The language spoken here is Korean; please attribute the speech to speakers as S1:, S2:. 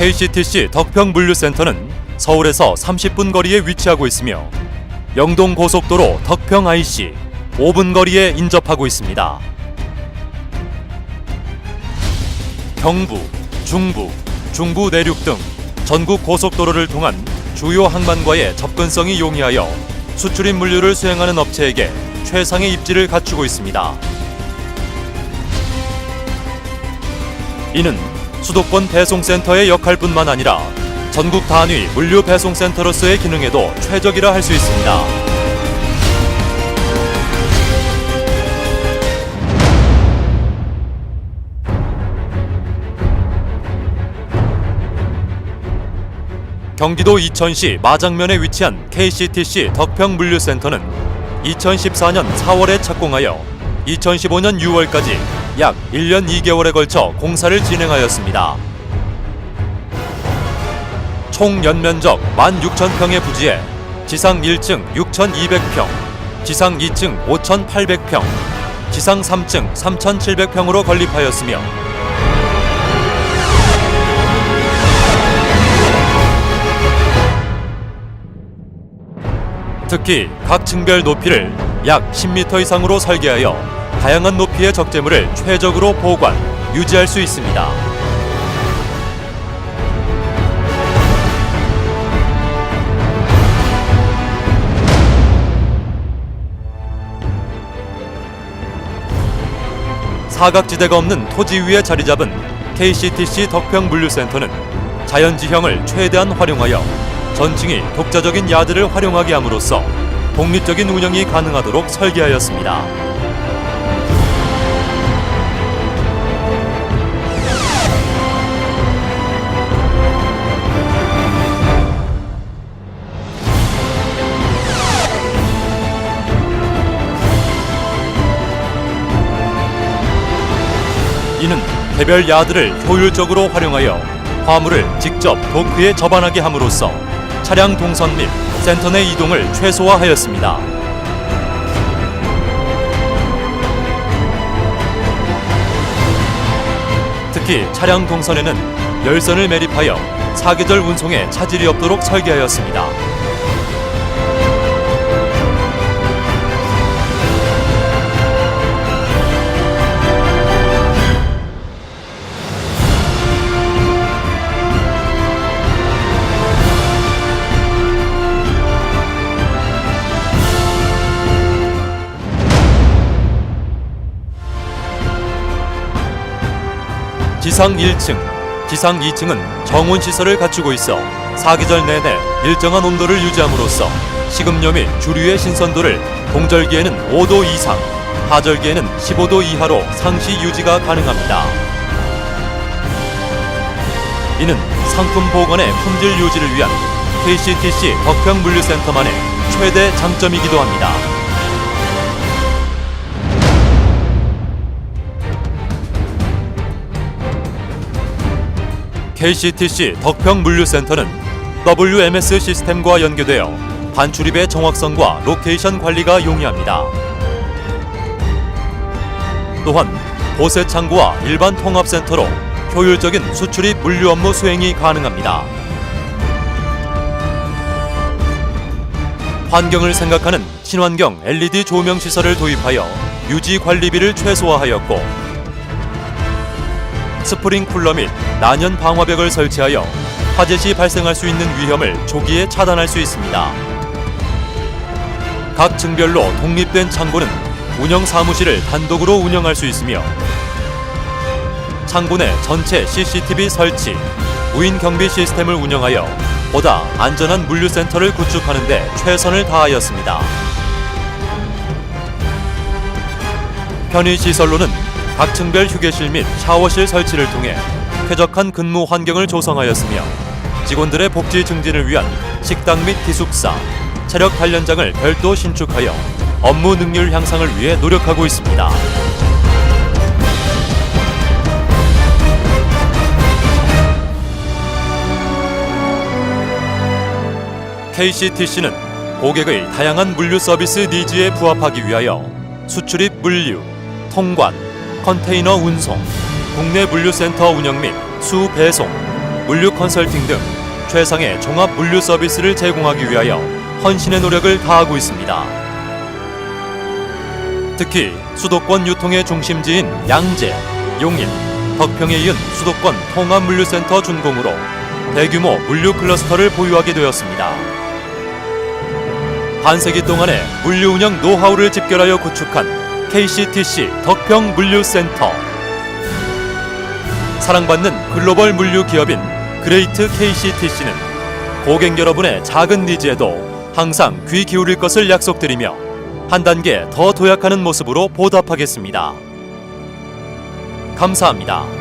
S1: KCTC 덕평 물류센터는 서울에서 30분 거리에 위치하고 있으며 영동 고속도로 덕평 IC 5분 거리에 인접하고 있습니다. 경부, 중부, 중부 내륙 등 전국 고속도로를 통한 주요 항만과의 접근성이 용이하여 수출입 물류를 수행하는 업체에게 최상의 입지를 갖추고 있습니다. 이는 수도권 배송센터의 역할뿐만 아니라 전국 단위 물류 배송센터로서의 기능에도 최적이라 할 수 있습니다. 경기도 이천시 마장면에 위치한 KCTC 덕평 물류센터는 2014년 4월에 착공하여 2015년 6월까지 약 1년 2개월에 걸쳐 공사를 진행하였습니다. 총 연면적 16,000평의 부지에 지상 1층 6,200평, 지상 2층 5,800평, 지상 3층 3,700평으로 건립하였으며 특히 각 층별 높이를 약 10m 이상으로 설계하여 다양한 높이의 적재물을 최적으로 보관, 유지할 수 있습니다. 사각지대가 없는 토지 위에 자리 잡은 KCTC 덕평 물류센터는 자연지형을 최대한 활용하여 전층이 독자적인 야드를 활용하게 함으로써 독립적인 운영이 가능하도록 설계하였습니다. 이는 개별 야드를 효율적으로 활용하여 화물을 직접 도크에 접안하게 함으로써 차량 동선 및 센터 내 이동을 최소화하였습니다. 특히 차량 동선에는 열선을 매립하여 사계절 운송에 차질이 없도록 설계하였습니다. 지상 1층, 지상 2층은 정온 시설을 갖추고 있어 사계절 내내 일정한 온도를 유지함으로써 식음료 및 주류의 신선도를 동절기에는 5도 이상, 하절기에는 15도 이하로 상시 유지가 가능합니다. 이는 상품 보관의 품질 유지를 위한 KCTC 덕평 물류센터만의 최대 장점이기도 합니다. KCTC 덕평 물류센터는 WMS 시스템과 연계되어 반출입의 정확성과 로케이션 관리가 용이합니다. 또한 보세 창구와 일반 통합센터로 효율적인 수출입 물류 업무 수행이 가능합니다. 환경을 생각하는 친환경 LED 조명 시설을 도입하여 유지 관리비를 최소화하였고 스프링 쿨러 및 난연 방화벽을 설치하여 화재 시 발생할 수 있는 위험을 조기에 차단할 수 있습니다. 각 층별로 독립된 창고는 운영 사무실을 단독으로 운영할 수 있으며 창고 내 전체 CCTV 설치, 무인 경비 시스템을 운영하여 보다 안전한 물류센터를 구축하는 데 최선을 다하였습니다. 편의 시설로는 각 층별 휴게실 및 샤워실 설치를 통해 쾌적한 근무 환경을 조성하였으며 직원들의 복지 증진을 위한 식당 및 기숙사, 체력 단련장을 별도 신축하여 업무 능률 향상을 위해 노력하고 있습니다. KCTC는 고객의 다양한 물류 서비스 니즈에 부합하기 위하여 수출입 물류, 통관, 컨테이너 운송, 국내 물류센터 운영 및 수배송, 물류 컨설팅 등 최상의 종합 물류 서비스를 제공하기 위하여 헌신의 노력을 다하고 있습니다. 특히 수도권 유통의 중심지인 양재, 용인, 덕평에 이은 수도권 통합물류센터 준공으로 대규모 물류 클러스터를 보유하게 되었습니다. 반세기 동안의 물류 운영 노하우를 집결하여 구축한 KCTC 덕평 물류센터. 사랑받는 글로벌 물류 기업인 그레이트 KCTC는 고객 여러분의 작은 니즈에도 항상 귀 기울일 것을 약속드리며 한 단계 더 도약하는 모습으로 보답하겠습니다. 감사합니다.